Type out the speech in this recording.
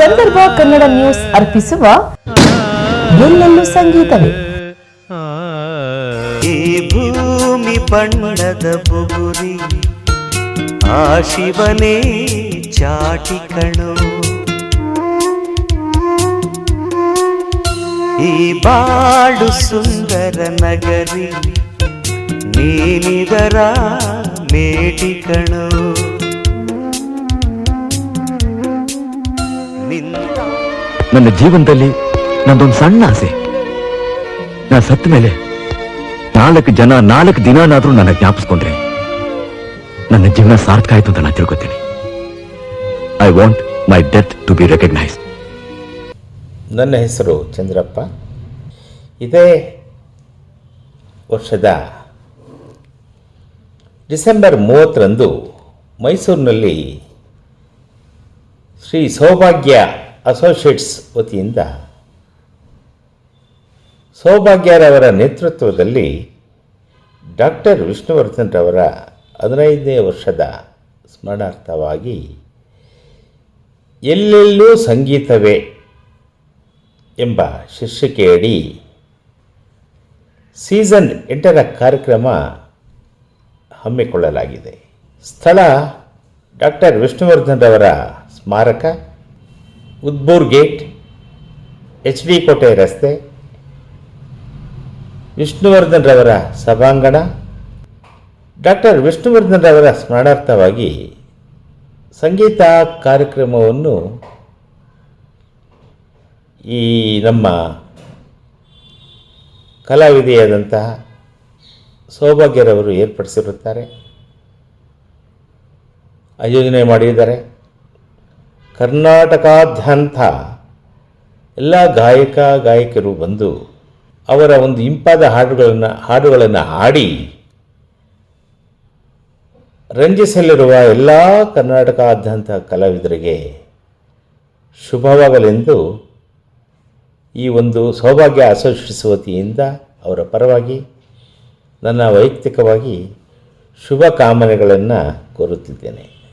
ಸಂದರ್ಭ ಕನ್ನಡ ನ್ಯೂಸ್ ಅರ್ಪಿಸುವ ಎಲ್ಲೆಲ್ಲೂ ಸಂಗೀತವೇ. ಈ ಭೂಮಿ ಬಣ್ಣದ ಬುಗುರಿ, ಆ ಶಿವನೇ ಚಾಟಿ ಕಣು. ಈ ಬಾಳು ಸುಂದರ ನಗರಿ ನೀನಿದರ ಮೇಟಿ ಕಣು. ನನ್ನ ಜೀವನದಲ್ಲಿ ನಂದೊಂದು ಸಣ್ಣ ಆಸೆ. ನಾ ಸತ್ತ ಮೇಲೆ ನಾಲ್ಕು ಜನ, ನಾಲ್ಕು ದಿನನಾದ್ರೂ ನನ್ನ ಜ್ಞಾಪಿಸ್ಕೊಂಡ್ರೆ ನನ್ನ ಜೀವನ ಸಾರ್ಥಕ ಆಯ್ತು ಅಂತ ನಾನು ತಿಳ್ಕೊತೀನಿ. I want my death to be recognise ನನ್ನ ಹೆಸರು ಚಂದ್ರಪ್ಪ. ಇದೇ ವರ್ಷದ ಡಿಸೆಂಬರ್ ಮೂವತ್ತರಂದು ಮೈಸೂರಿನಲ್ಲಿ ಶ್ರೀ ಸೌಭಾಗ್ಯ ಅಸೋಸಿಯೇಟ್ಸ್ ವತಿಯಿಂದ ಸೌಭಾಗ್ಯರವರ ನೇತೃತ್ವದಲ್ಲಿ ಡಾಕ್ಟರ್ ವಿಷ್ಣುವರ್ಧನ್ ರವರ ಹದಿನೈದನೇ ವರ್ಷದ ಸ್ಮರಣಾರ್ಥವಾಗಿ ಎಲ್ಲೆಲ್ಲೂ ಸಂಗೀತವೇ ಎಂಬ ಶೀರ್ಷಿಕೆಯಡಿ ಸೀಸನ್ ಎಂಟರ ಕಾರ್ಯಕ್ರಮ ಹಮ್ಮಿಕೊಳ್ಳಲಾಗಿದೆ. ಸ್ಥಳ ಡಾಕ್ಟರ್ ವಿಷ್ಣುವರ್ಧನ್ ರವರ ಸ್ಮಾರಕ. ಉದ್ಬೂರ್ ಗೇಟ್, ಎಚ್ ಡಿ ಕೋಟೆ ರಸ್ತೆ, ವಿಷ್ಣುವರ್ಧನ್ ರವರ ಸಭಾಂಗಣ, ಡಾಕ್ಟರ್ ವಿಷ್ಣುವರ್ಧನ್ ರವರ ಸ್ಮರಣಾರ್ಥವಾಗಿ ಸಂಗೀತ ಕಾರ್ಯಕ್ರಮವನ್ನು ಈ ನಮ್ಮ ಕಲಾವಿದೆಯಾದಂತಹ ಸೌಭಾಗ್ಯರವರು ಏರ್ಪಡಿಸಿರುತ್ತಾರೆ. ಆಯೋಜನೆ ಮಾಡಿದ್ದಾರೆ. ಕರ್ನಾಟಕಾದ್ಯಂತ ಎಲ್ಲ ಗಾಯಕ ಗಾಯಕರು ಬಂದು ಅವರ ಒಂದು ಇಂಪಾದ ಹಾಡುಗಳನ್ನು ಹಾಡುಗಳನ್ನು ಹಾಡಿ ರಂಜಿಸಲಿರುವ ಎಲ್ಲ ಕರ್ನಾಟಕಾದ್ಯಂತ ಕಲಾವಿದರಿಗೆ ಶುಭವಾಗಲೆಂದು ಈ ಒಂದು ಸೌಭಾಗ್ಯ ಅಸೋಸಿಯೇಟ್ಸ್ ವತಿಯಿಂದ ಅವರ ಪರವಾಗಿ ನನ್ನ ವೈಯಕ್ತಿಕವಾಗಿ ಶುಭ ಕಾಮನೆಗಳನ್ನು ಕೋರುತ್ತಿದ್ದೇನೆ.